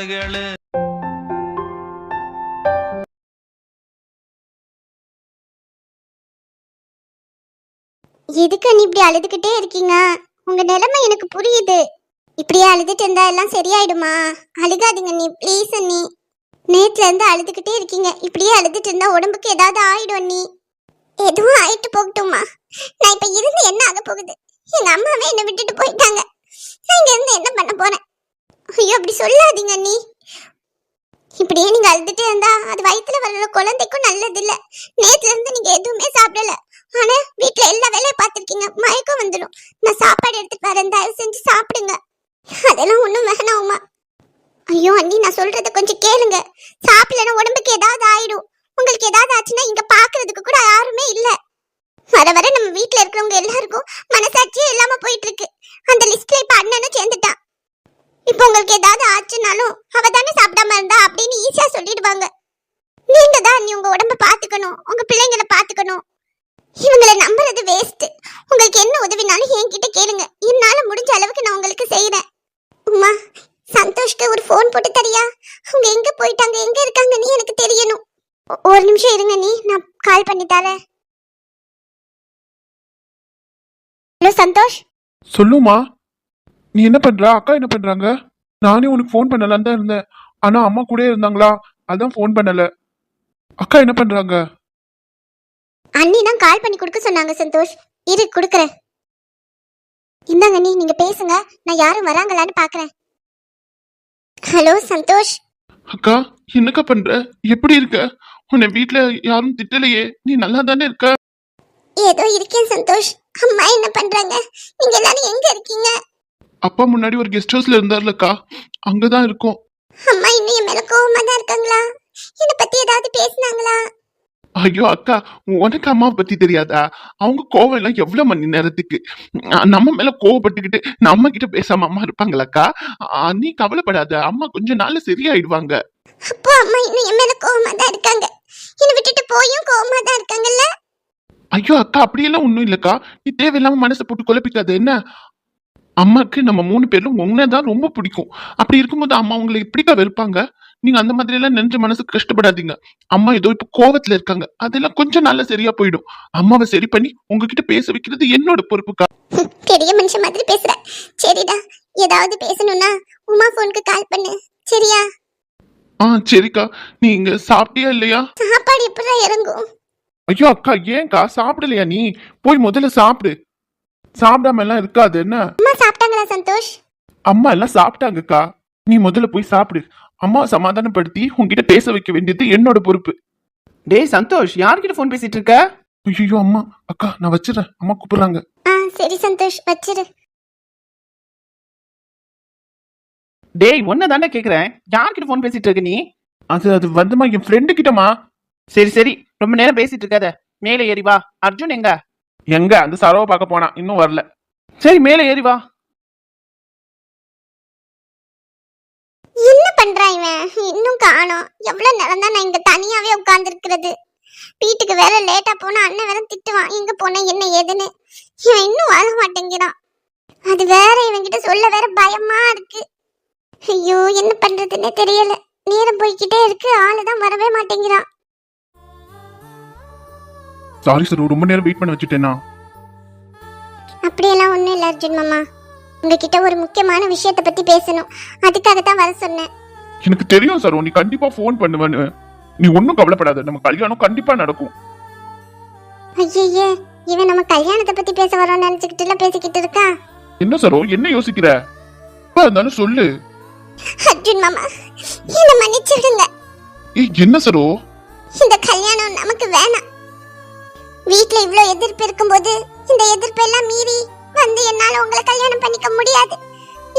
காது கேளு. எதுக்கு நீ இப்படி அழுதுகிட்டே இருக்கீங்க? உங்க நிலைமை எனக்கு புரியுது. இப்படியே அழுதுட்டு இருந்தா எல்லாம் சரியாயிடுமா? அழுகாதீங்க நீ ப்ளீஸ் அண்ணி. நேத்துல இருந்து அழுதுகிட்டே இருக்கீங்க. இப்படியே அழுதுட்டு இருந்தா உடம்புக்கு ஏதாவது ஆயிடும் நீ எதுவும் ஆயிட்டு போகட்டுமா நான் இப்ப இருந்து என்ன ஆக போகுது? எங்க அம்மாவே என்னை விட்டுட்டு போயிட்டாங்க. நான் இங்க இருந்து என்ன பண்ண போறேன்? ஐயோ அப்படி சொல்லாதீங்க அண்ணி. இப்படியே நீங்க அழுதுட்டே இருந்தா அது வயித்துல வர்ற குழந்தைக்கும் நல்லது இல்ல நேத்துல இருந்து நீங்க எதுவுமே சாப்பிடல. ஆனா வீட்டுல எல்லா வேலையும் பார்த்துருக்கீங்க. மயக்கம் வந்துடும் நான் சாப்பாடு எடுத்துட்டு வரேன். தயவு செஞ்சு சாப்பிடுங்க. அதெல்லாம் ஒண்ணும் வேணாம் உமா ஐயோ அண்ணி நான் சொல்றத கொஞ்சம் கேளுங்க. சாப்பிடலன்னா உடம்புக்கு ஏதாவது ஆயிடும். உங்களுக்கு ஏதாவது ஆச்சுன்னா இங்க பாக்குறதுக்கு கூட யாருமே இல்ல. வர வர நம்ம வீட்டுல இருக்கிறவங்க எல்லாருக்கும் மனசாட்சியே இல்லாம போயிட்டு இருக்கு. அந்த லிஸ்ட்ல இப்ப அண்ணனும் சேர்ந்துட்டான். இப்போ உங்களுக்கு ஏதாவது ஆச்சுனாலும் அவ தானே சாப்பிடாம இருந்தா அப்படின்னு ஈஸியா சொல்லிடுவாங்க. நீங்க தான் நீ உங்க உடம்ப பாத்துக்கணும் உங்க பிள்ளைங்களை பாத்துக்கணும். இவங்களை நம்புறது வேஸ்ட் உங்களுக்கு என்ன உதவினாலும் என்கிட்ட கேளுங்க. என்னால முடிஞ்ச அளவுக்கு நான் உங்களுக்கு செய்யறேன் உமா சந்தோஷ்க்கு ஒரு ஃபோன் போட்டு தரியா? அவங்க எங்க போயிட்டாங்க? எங்க இருக்காங்கன்னு எனக்கு தெரியணும். ஒரு நிமிஷம் இருங்க நீ. நான் கால் பண்ணி தரேன். ஹலோ சந்தோஷ்? சொல்லுமா நீ என்ன பண்ற? அக்கா என்ன பண்றாங்க? நானே உனக்கு ஃபோன் பண்ணலான்னு தான் இருந்தேன். ஆனா அம்மா கூட இருந்தாங்களா? அதான் ஃபோன் பண்ணல. அக்கா என்ன பண்றாங்க? அண்ணி தான் கால் பண்ணி கொடுக்க சொன்னாங்க சந்தோஷ். இரு கொடுக்குறேன். இந்தாங்க நீ நீங்க பேசுங்க. நான் யாரும் வராங்களான்னு பாக்குறேன். ஹலோ சந்தோஷ். அக்கா என்னக்கா பண்ற? எப்படி இருக்க? உன்னை வீட்ல யாரும் திட்டலையே. நீ நல்லா தானே இருக்க? ஏதோ இருக்கேன் சந்தோஷ். அம்மா என்ன பண்றாங்க? நீங்க எல்லாரும் எங்க இருக்கீங்க? அப்பா முன்னாடி ஒரு கெஸ்ட் ஹவுஸ்ல இருந்தார்லக்கா. அங்கதான் இருக்கோம். அம்மா இன்னும் என் மேல கோவமா தான் இருக்காங்களா? என்ன பத்தி ஏதாவது பேசுனாங்களா? ஐயோ அக்கா உனக்கு அம்மாவை பத்தி தெரியாதா? அவங்க கோவம் எல்லாம் எவ்வளவு மணி நேரத்துக்கு? நம்ம மேல கோவப்பட்டுக்கிட்டு நம்ம கிட்ட பேசாம அம்மா இருப்பாங்களாக்கா? நீ கவலைப்படாத அம்மா கொஞ்ச நாள்ல சரியாயிடுவாங்க. அப்போ அம்மா இன்னும் என் மேல கோவமா தான் இருக்காங்க. என்னை விட்டுட்டு போயும் கோவமா தான் இருக்காங்கல்ல? ஐயோ அக்கா அப்படியெல்லாம் ஒண்ணும் இல்லக்கா. நீ தேவையில்லாம மனசை போட்டு குழப்பிக்காத என்ன? அம்மாக்கு நம்ம மூணு பேரும் உன்னதான் ரொம்ப பிடிக்கும். அப்படி இருக்கும்போது அம்மா உங்களை எப்படிக்கா வெறுப்பாங்க? நீங்க அந்த மாதிரி எல்லாம் நினைஞ்ச மனசு கஷ்டப்படாதீங்க. அம்மா ஏதோ இப்ப கோவத்துல இருக்காங்க. அதெல்லாம் கொஞ்சம் நாள்ல சரியா போயிடும். அம்மாவை சரி பண்ணி உங்ககிட்ட பேச வைக்கிறது என்னோட பொறுப்புக்கா? பெரிய மனுஷன் மாதிரி பேசுற. சரிடா ஏதாவது பேசணும்னா உமா போனுக்கு கால் பண்ணு. சரியா? ஆ சரிக்கா. நீங்க சாப்பிட்டியா இல்லையா? சாப்பாடு எப்படிதான் இறங்கும்? ஐயோ அக்கா ஏன்க்கா? சாப்பிடலையா நீ? போய் முதல்ல சாப்பிடு. சாப்பிடாம எல்லாம் இருக்காது என்ன? சாப்பிட்டாங்களா சந்தோஷ்? அம்மா எல்லாம் சாப்பிட்டாங்கக்கா. நீ முதல்ல போய் சாப்பிடு. அம்மா சமாதானப்படுத்தி உன்கிட்ட பேச வைக்க வேண்டியது என்னோட பொறுப்பு. டேய் சந்தோஷ் யார்கிட்ட ஃபோன் பேசிட்டு இருக்க? ஐயோ அம்மா. அக்கா நான் வச்சிடறேன். அம்மா கூப்பிடுறாங்க. ஆ சரி சந்தோஷ் வச்சிரு டேய் ஒன்ன தானே கேக்குறேன். யார்கிட்ட ஃபோன் பேசிட்டு இருக்க நீ? அது அது வந்துமா என் ஃப்ரெண்டு கிட்டமா சரி சரி. ரொம்ப நேரம் பேசிட்டு இருக்காத. மேலே ஏறி வா. அர்ஜுன் எங்க? எங்க? அந்த சரவை பார்க்க போனா. இன்னும் வரல. சரி மேலே ஏறி வா. பண்றான் இவன்? இன்னும் காணோம். எவ்வளவு நேரம் தான் நான் இங்க தனியாவே உட்கார்ந்து வீட்டுக்கு வேற லேட்டா போனா அண்ணன் வேற திட்டுவான். எங்க போன என்ன ஏதுன்னு. இவன் இன்னும் வர மாட்டேங்கிறான். அது வேற இவன்கிட்ட சொல்ல வேற பயமா இருக்கு. ஐயோ என்ன பண்றதுன்னே தெரியல. நேரம் போய்கிட்டே இருக்கு. ஆளு தான் வரவே மாட்டேங்கிறான். சாரி சார் ரொம்ப நேரம் வெயிட் பண்ண வச்சுட்டேனா அப்படியெல்லாம் ஒண்ணும் இல்ல அர்ஜுன் மாமா. உங்ககிட்ட ஒரு முக்கியமான விஷயத்தை பத்தி பேசணும். அதுக்காக தான் வர சொன்னேன். எனக்கு தெரியும் சார். நீ கண்டிப்பா ஃபோன் பண்ணுவேன்னு. நீ ஒன்றும் கவலைப்படாத. நம்ம கல்யாணம் கண்டிப்பா நடக்கும். ஐயே இவன் நம்ம கல்யாணத்தை பத்தி பேச வரோம்னு நினைச்சுக்கிட்டு பேசிக்கிட்டு இருக்கா? என்ன சரோ? என்ன யோசிக்கிற? எப்ப இருந்தாலும் சொல்லு. அர்ஜுன் மாமா என்ன மன்னிச்சிடுங்க. ஏய் என்ன சரோ? இந்த கல்யாணம் நமக்கு வேணாம். வீட்ல இவ்ளோ எதிர்ப்பு இருக்கும்போது இந்த எதிர்ப்பெல்லாம் மீறி வந்து என்னால உங்களை கல்யாணம் பண்ணிக்க முடியாது.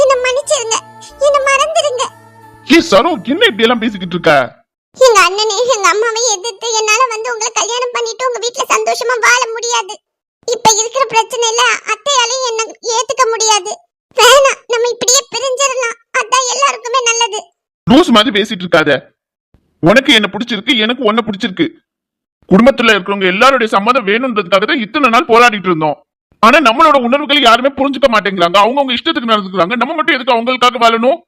என்ன மன்னிச்சிருங்க ஏய் சரோ என்ன இப்படி எல்லாம் பேசிக்கிட்டு இருக்க. எங்க அண்ணனே எங்க அம்மாவையும் எதிர்த்து என்னால வந்து உங்களை கல்யாணம் பண்ணிட்டு உங்க வீட்ல சந்தோஷமா வாழ முடியாது. இப்ப இருக்கிற பிரச்சனையில அத்தையாலையும் என்ன ஏத்துக்க முடியாது. வேணாம் நம்ம இப்படியே பிரிஞ்சிடலாம். அதான் எல்லாருக்குமே நல்லது. லூஸ் மாதிரி பேசிட்டு இருக்காத. உனக்கு என்ன பிடிச்சிருக்கு எனக்கு உன்ன பிடிச்சிருக்கு. குடும்பத்துல இருக்கிறவங்க எல்லாருடைய சம்மதம் வேணும்ன்றதுக்காக தான் இத்தனை நாள் போராடிட்டு இருந்தோம். ஆனா நம்மளோட உணர்வுகளை யாருமே புரிஞ்சுக்க மாட்டேங்கிறாங்க. அவங்கவங்க இஷ்டத்துக்கு நடந்துக்கிறாங்க. நம்ம மட்டும் எதுக்கு அவங்களுக்காக வாழணும்?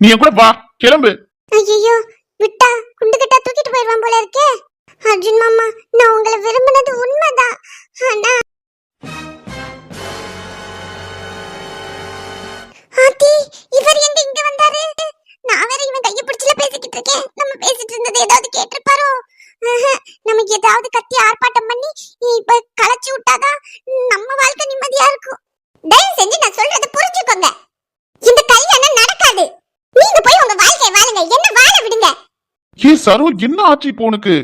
நீ கூட வா. கிளம்பு. ஐயோ விட்டா குண்டு கட்டா தூக்கிட்டு போயிடுவான் போல இருக்கே. அர்ஜுன் மாமா நான் உங்களை விரும்பினது உண்மைதான். ஆனா ஆத்தி இவர் எங்க இங்க வந்தாரு? நான் வேற இவன் கைய பிடிச்சல பேசிக்கிட்டு இருக்கேன். நம்ம பேசிட்டு இருந்தது ஏதாவது கேட்டிருப்பாரோ? ஆஹா, நமக்கு ஏதாவது கத்தி ஆர்ப்பாட்டம் பண்ணி இப்ப களைச்சு விட்டாதான் நம்ம வாழ்க்கை நிம்மதியா இருக்கும். தயவு செஞ்சு நான் சொல்றதை புரிஞ்சுக்கோங்க இந்த கல்யாணம் நடக்காது நீங்க போய் உங்க வாழுங்க என்ன வாழ விடுங்க? ஏ சரோ என்ன ஆச்சு இப்போ உனக்கு?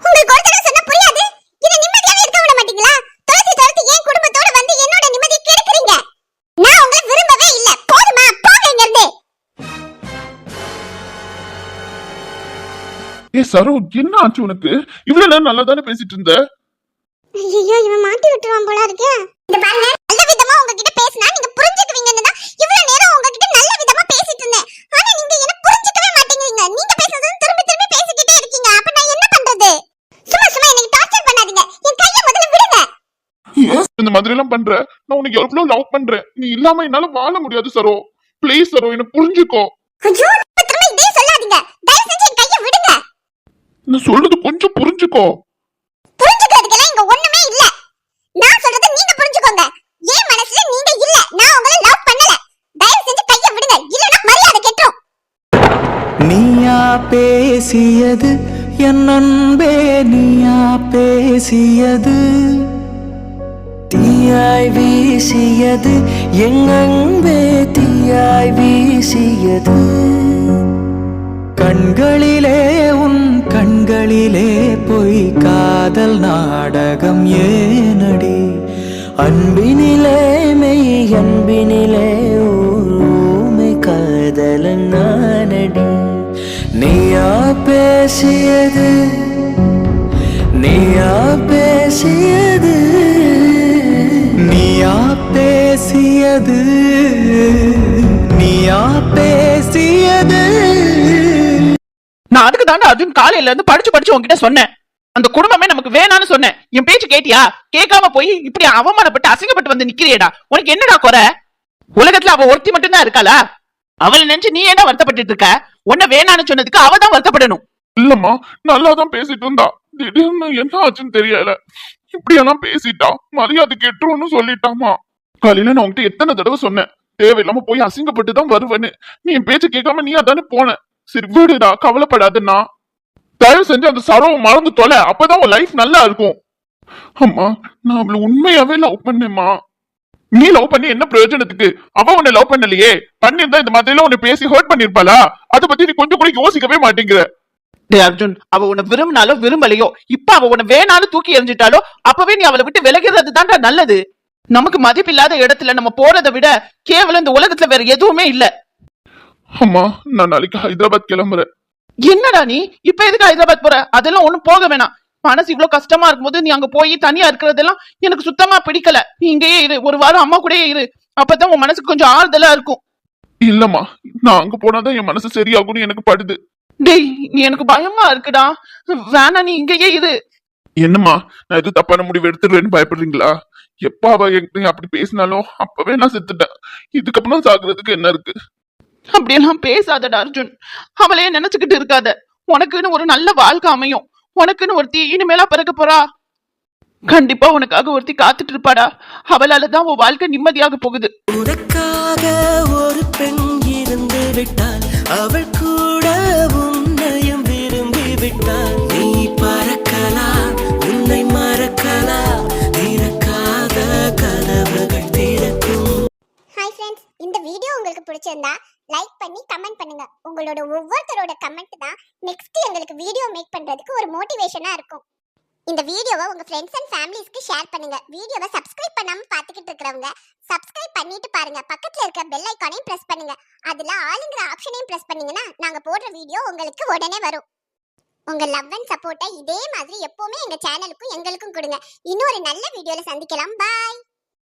ஒரு தடவை சொன்னா புரியாது? இத நிம்மதியாவே இருக்க விட மாட்டீங்களா? துரத்தி துரத்தி என் குடும்பத்தோட வந்து என்னோட நிம்மதியை கெடுக்குறீங்க? நான் உங்களை விரும்பவே இல்ல. போதுமா? போங்க இங்க இருந்து ஏ சரோ என்ன ஆச்சு உனக்கு? இவ்வளவு நேரம் நல்லா தானே பேசிட்டு இருந்த? ஐயோ இவன் மாட்டி விட்டுருவான் போல இருக்கே. இந்த பாருங்க நல்ல விதமா உங்ககிட்ட பேசினா நீங்க புரிஞ்சுக்குவீங்கன்னு தான் இவ்வளவு நேரம் உங்ககிட்ட நல்ல விதமா பேசிட்டு இருந்தேன் ஆனா நீங்க என்ன புரிஞ்சுக்கவே மாட்டேங்கிறீங்க நீங்க பேசுறது திரும்பி திரும்பி பேசிக்கிட்டே இருக்கீங்க அப்ப நான் என்ன பண்றது சும்மா சும்மா எனக்கு டார்ச்சர் பண்ணாதீங்க என் கையை முதல்ல விடுங்க இந்த மாதிரி எல்லாம் பண்ற. நான் உனக்கு எவ்வளவு லவ் பண்றேன். நீ இல்லாம என்னால வாழ முடியாது சரோ. ப்ளீஸ் சரோ என்ன புரிஞ்சுக்கோ. ஐயோ திரும்ப திரும்ப இதே சொல்லாதீங்க. தயவு செஞ்சு என் கையை விடுங்க. நான் சொல்றது கொஞ்சம் புரிஞ்சுக்கோ. புரிஞ்சுக்கிறதுக்கெல்லாம் இங்க ஒண்ணுமே இல்ல. நான் சொல்றதை நீங்க புரிஞ்சுக்கோங்க. என் மனசுல நீங்க இல்ல. நான் உங்களை லவ் பண்ணல. தயவு செஞ்சு கைய விடுங்க. இல்லனா மரியாதை கெட்டுரும். நீயா பேசியது என் அன்பே நீயா பேசியது. தீயாய் வீசியது என் தீயாய் வீசியது. கண்களிலே உன் கண்களிலே பொய் காதல் நாடகம் ஏனடி? அன்பினிலே நான் அதுக்கு தாண்டா அர்ஜுன் காலையில இருந்து படிச்சு படிச்சு உன்கிட்ட சொன்னேன். அந்த குடும்பமே நமக்கு வேணான்னு சொன்னேன். என் பேச்சு கேட்டியா? கேட்காம போய் இப்படி அவமானப்பட்டு அசிங்கப்பட்டு வந்து நிக்கிறியடா. உனக்கு என்னடா குறை? உலகத்துல அவ ஒருத்தி மட்டும்தான் இருக்காளா? அவளை நினைச்சு நீ ஏன்டா வருத்தப்பட்டுட்டு இருக்க? உன்ன வேணான்னு சொன்னதுக்கு அவ தான் வருத்தப்படணும். இல்லம்மா நல்லா தான் பேசிட்டு இருந்தா. திடீர்னு என்ன ஆச்சுன்னு தெரியல. இப்படியெல்லாம் பேசிட்டா மரியாதை கெட்டுரும்னு சொல்லிட்டாமா காலையில நான் உங்ககிட்ட எத்தனை தடவை சொன்னேன். தேவையில்லாம போய் அசிங்கப்பட்டு தான் வருவேன்னு. நீ என் பேச்ச கேட்காம நீ அதானே போன. சரி விடுடா கவலைப்படாதுண்ணா. தயவு செஞ்சு அந்த சரவை மறந்து தொலை. அப்பதான் உன் லைஃப் நல்லா இருக்கும். அம்மா நான் அவளை உண்மையாவே லவ் பண்ணேம்மா. நீ லவ் பண்ணி என்ன பிரயோஜனத்துக்கு? அவ உன்னை லவ் பண்ணலையே. பண்ணிருந்தா இந்த மாதிரி உன்னை பேசி ஹர்ட் பண்ணிருப்பாளா அதை பத்தி நீ கொஞ்சம் கூட யோசிக்கவே மாட்டேங்கிற. டேய் அர்ஜுன் அவ உன்னை விரும்பினாலோ விரும்பலையோ இப்ப அவ உன்னை வேணாலும் தூக்கி எறிஞ்சிட்டாலோ அப்பவே நீ அவளை விட்டு விலகிறது தான்டா நல்லது. நமக்கு மதிப்பில்லாத இடத்துல நம்ம போறதை விட கேவலம் இந்த உலகத்துல வேற எதுவுமே இல்லை. அம்மா நான் நாளைக்கு ஹைதராபாத் கிளம்புறேன். என்னடா நீ? இப்ப எதுக்கு ஹைதராபாத் போற? அதெல்லாம் ஒண்ணும் போக வேணாம். மனசு இவ்வளவு கஷ்டமா இருக்கும்போது நீ அங்க போய் தனியா இருக்கிறதெல்லாம் எனக்கு சுத்தமா பிடிக்கல. நீ இங்கேயே இரு. ஒரு வாரம் அம்மா கூடயே இரு. அப்பதான் உன் மனசுக்கு கொஞ்சம் ஆறுதலா இருக்கும். இல்லம்மா நான் அங்க போனாதான் என் மனசு சரியாகும்னு எனக்கு படுது. டேய் நீ எனக்கு பயமா இருக்குடா. வேணா நீ இங்கேயே இரு. என்னம்மா நான் எதுவும் தப்பான முடிவு எடுத்துருவேன்னு பயப்படுறீங்களா? எப்ப அவ என்கிட்ட அப்படி பேசினாலும் அப்பவே நான் செத்துட்டேன். இதுக்கப்புறம் சாகுறதுக்கு என்ன இருக்கு? அப்படியெல்லாம் பேசாதடா அர்ஜுன். அவளையே நினைச்சுக்கிட்டு இருக்காத. உனக்குன்னு ஒரு நல்ல வாழ்க்கை அமையும். உனக்குன்னு ஒருத்தி இனிமேலா பிறக்க போறா. கண்டிப்பா உனக்காக ஒருத்தி காத்துட்டு இருப்பாடா. அவளால தான் உன் வாழ்க்கை நிம்மதியாக போகுது. உனக்காக ஒரு பெண் இருந்து விட்டால் அவள் பண்ணுங்க உங்களோட ஒவ்வொருத்தரோட கமெண்ட் தான் நெக்ஸ்ட் எங்களுக்கு வீடியோ மேக் பண்றதுக்கு ஒரு மோட்டிவேஷனா இருக்கும். இந்த வீடியோவை உங்க ஃப்ரெண்ட்ஸ் அண்ட் ஃபேமிலிஸ்க்கு ஷேர் பண்ணுங்க. வீடியோவை சப்ஸ்கிரைப் பண்ணாம பாத்துக்கிட்டு இருக்கிறவங்க சப்ஸ்கிரைப் பண்ணிட்டு பாருங்க. பக்கத்துல இருக்க பெல் ஐக்கானையும் பிரஸ் பண்ணுங்க. அதுல ஆளுங்கிற ஆப்ஷனையும் பிரஸ் பண்ணீங்கன்னா நாங்க போடுற வீடியோ உங்களுக்கு உடனே வரும். உங்க லவ் அண்ட் சப்போர்ட்டை இதே மாதிரி எப்பவுமே எங்க சேனலுக்கும் எங்களுக்கும் கொடுங்க. இன்னொரு நல்ல வீடியோல சந்திக்கலாம். பாய்